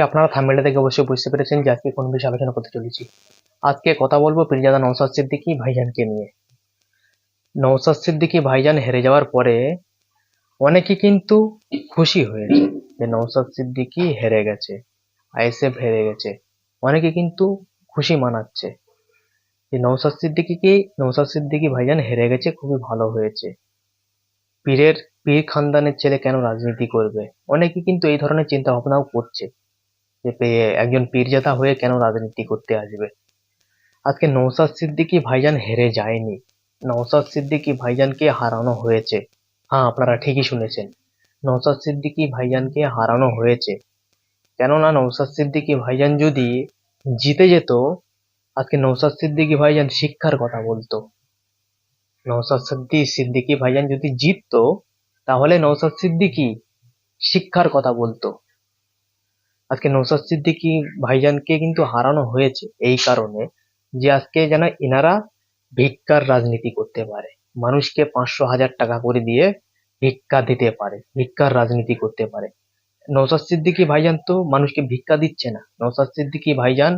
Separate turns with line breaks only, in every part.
আপনারা থাম্বেলটা থেকে অবশ্যই বুঝতে পেরেছেন যে আজকে কোন বিষয়ে আলোচনা করতে চলেছি। আজকে কথা বলব পীরজাদা নৌসাদ সিদ্দিকী ভাইজানকে নিয়ে। নৌসাদ সিদ্দিকী ভাইজান হেরে যাওয়ার পরে অনেকে কিন্তু খুশি হয়েছে যে নৌসাদ সিদ্দিকী হেরে গেছে, আইএসএফ হেরে গেছে। অনেকে কিন্তু খুশি মানাচ্ছে যে নৌসাদ সিদ্দিকীকে নৌসাদ সিদ্দিকী ভাইজান হেরে গেছে, খুবই ভালো হয়েছে। পীরের, পীর খানদানের ছেলে কেন রাজনীতি করবে? অনেকে কিন্তু এই ধরনের চিন্তা ভাবনাও করছে। যে একজন পীরজাদা হয়ে কেন রাজনীতি করতে আসবে? আজকে নৌসাদ সিদ্দিকী ভাইজান হেরে যায়নি। নৌসাদ সিদ্দিকী ভাইজানকে হারানো হয়েছে। হ্যাঁ আপনারা ঠিকই শুনেছেন। নৌসাদ সিদ্দিকী ভাইজানকে হারানো হয়েছে। কেননা নৌসাদ সিদ্দিকী ভাইজান যদি জিতে যেত, আজকে নৌসাদ সিদ্দিকী ভাইজান শিক্ষার কথা বলতো। নৌসাদ সিদ্দি সিদ্দিকী ভাইজান যদি জিততো, তাহলে নৌসাদ সিদ্দিকী শিক্ষার কথা বলতো। আজকে নৌসাদ সিদ্দিকী ভাইজানকে কিন্তু হারানো হয়েছে এই কারণে যে আজকে যেন এনারা ভিক্ষার রাজনীতি করতে পারে। মানুষকে পাঁচশো হাজার টাকা করে দিয়ে ভিক্ষা দিতে পারে, ভিক্ষার রাজনীতি করতে পারে। নৌসাদ সিদ্দিকী ভাইজান তো মানুষকে ভিক্ষা দিচ্ছে না। নৌসাদ সিদ্দিকী ভাইজান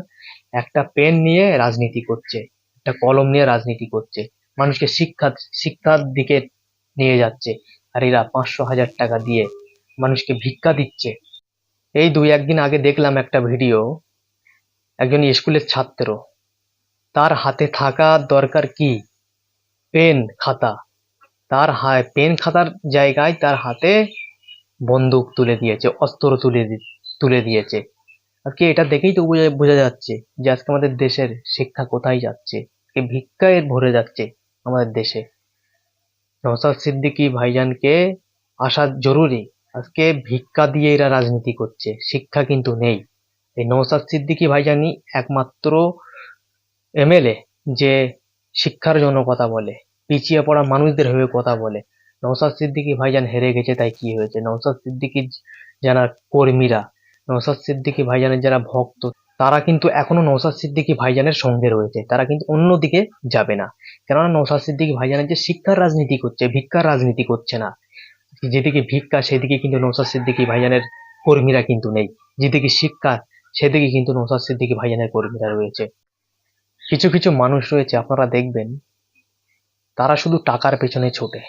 একটা পেন নিয়ে রাজনীতি করছে, একটা কলম নিয়ে রাজনীতি করছে, মানুষকে শিক্ষা, শিক্ষার দিকে নিয়ে যাচ্ছে। আর এরা পাঁচশো হাজার টাকা দিয়ে মানুষকে ভিক্ষা দিচ্ছে। এই দুই একদিন আগে দেখলাম একটা ভিডিও, একজন স্কুলের ছাত্র। তার হাতে থাকা দরকার কি? পেন খাতা। তার হায়, পেন খাতার জায়গায় তার হাতে বন্দুক তুলে দিয়েছে, অস্ত্র তুলে তুলে দিয়েছে। আজকে এটা দেখেই তো বোঝা বোঝা যাচ্ছে যে আজকে আমাদের দেশের শিক্ষা কোথায় যাচ্ছে ভিক্ষায় ভরে যাচ্ছে আমাদের দেশে। নওসাদ সিদ্দিকী ভাইজানকে আসা জরুরি। আজকে ভিক্ষা দিয়ে এরা রাজনীতি করছে, শিক্ষা কিন্তু নেই। এই নওসাদ সিদ্দিকী ভাইজানই একমাত্র এমএলএ যে শিক্ষার জন্য কথা বলে, পিছিয়ে পড়া মানুষদের হয়ে কথা বলে। নওসাদ সিদ্দিকি ভাইজান হেরে গেছে, তাই কি হয়েছে? নওসাদ সিদ্দিকী যারা কর্মীরা নওসাদ সিদ্দিকি ভাইজানের যারা ভক্ত, তারা কিন্তু এখনও নওসাদ সিদ্দিকি ভাইজানের সঙ্গে রয়েছে। তারা কিন্তু অন্যদিকে যাবে না। কেননা নওসাদ সিদ্দিকী ভাইজানের যে শিক্ষার রাজনীতি করছে, ভিক্ষার রাজনীতি করছে না। যেদিকে ভিক্ষা, সেদিকে কিন্তু নৌসাদ সিদ্দিকী ভাইজানের কর্মীরা কিন্তু নেই। যেদিকে শিক্ষা, সেদিকে কিন্তু নৌসাদ সিদ্দিকী ভাইজানের কর্মীরা রয়েছে। কিছু কিছু মানুষ রয়েছে, আপনারা দেখবেন, তারা শুধু টাকার পেছনে ছোটে।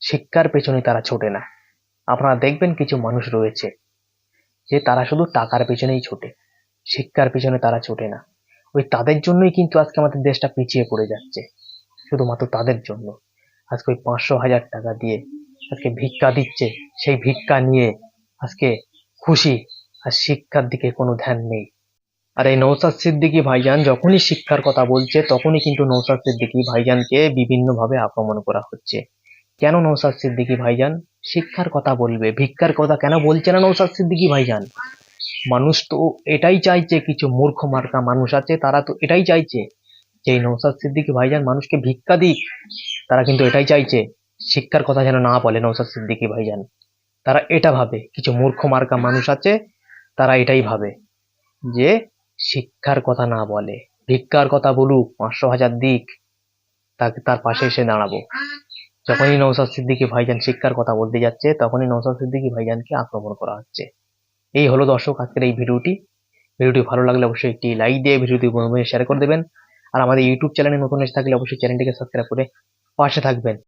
শিক্ষার পেছনে তারা ছোটে না। আপনারা দেখবেন কিছু মানুষ রয়েছে, যে তারা শুধু টাকার পেছনেই ছোটে। শিক্ষার পেছনে তারা ছোটে না। ওই তাদের জন্যই কিন্তু আজকে আমাদের দেশটা পিছিয়ে পড়ে যাচ্ছে। শুধুমাত্র তাদের জন্য। আজকে ওই পাঁচশো হাজার টাকা দিয়ে আজকে ভিক্ষা দিচ্ছে। সেই ভিক্ষা নিয়ে আজকে খুশি, আর শিক্ষার দিকে কোনো ধ্যান নেই। আর এই নৌসাদ সিদ্দিকী ভাইজান যখনই শিক্ষার কথা বলছে, তখনই কিন্তু নৌসাদ সিদ্দিকী ভাইজানকে বিভিন্নভাবে আক্রমণ করা হচ্ছে। কেন নৌসাদ সিদ্দিকী ভাইজান? শিক্ষার কথা বলবে। ভিক্ষার কথা কেন বলছে না নৌসাদ সিদ্দিকী ভাইজান? মানুষ তো এটাই চাইছে, কিছু মূর্খ মার্কা মানুষ আছে, তারা তো এটাই চাইছে যে নৌসাদ সিদ্দিকী ভাইজান মানুষকে ভিক্ষা দিক। তারা কিন্তু এটাই চাইছে। শিক্ষার কথা যেন না বলে নৌসাদ সিদ্দিকী ভাইজান। তারা এটা ভাবে, কিছু মূর্খ মার্কা মানুষ আছে, তারা এটাই ভাবে যে শিক্ষার কথা না বলে, ভিক্ষার কথা বলুক, পাঁচশো হাজার দিক, তাকে তার পাশে এসে দাঁড়াবো। যখনই নৌসাদ সিদ্দিকি ভাইজান শিক্ষার কথা বলতে যাচ্ছে, তখনই নৌসাদ সিদ্দিকী ভাইজানকে আক্রমণ করা হচ্ছে। এই হলো দর্শক আজকের এই ভিডিওটি। ভিডিওটি ভালো লাগলে অবশ্যই একটি লাইক দিয়ে ভিডিওটি বন্ধুদের শেয়ার করে দেবেন। আর আমাদের ইউটিউব চ্যানেলে নতুন এসে থাকলে অবশ্যই চ্যানেলটিকে সাবস্ক্রাইব করে পাশে থাকবেন।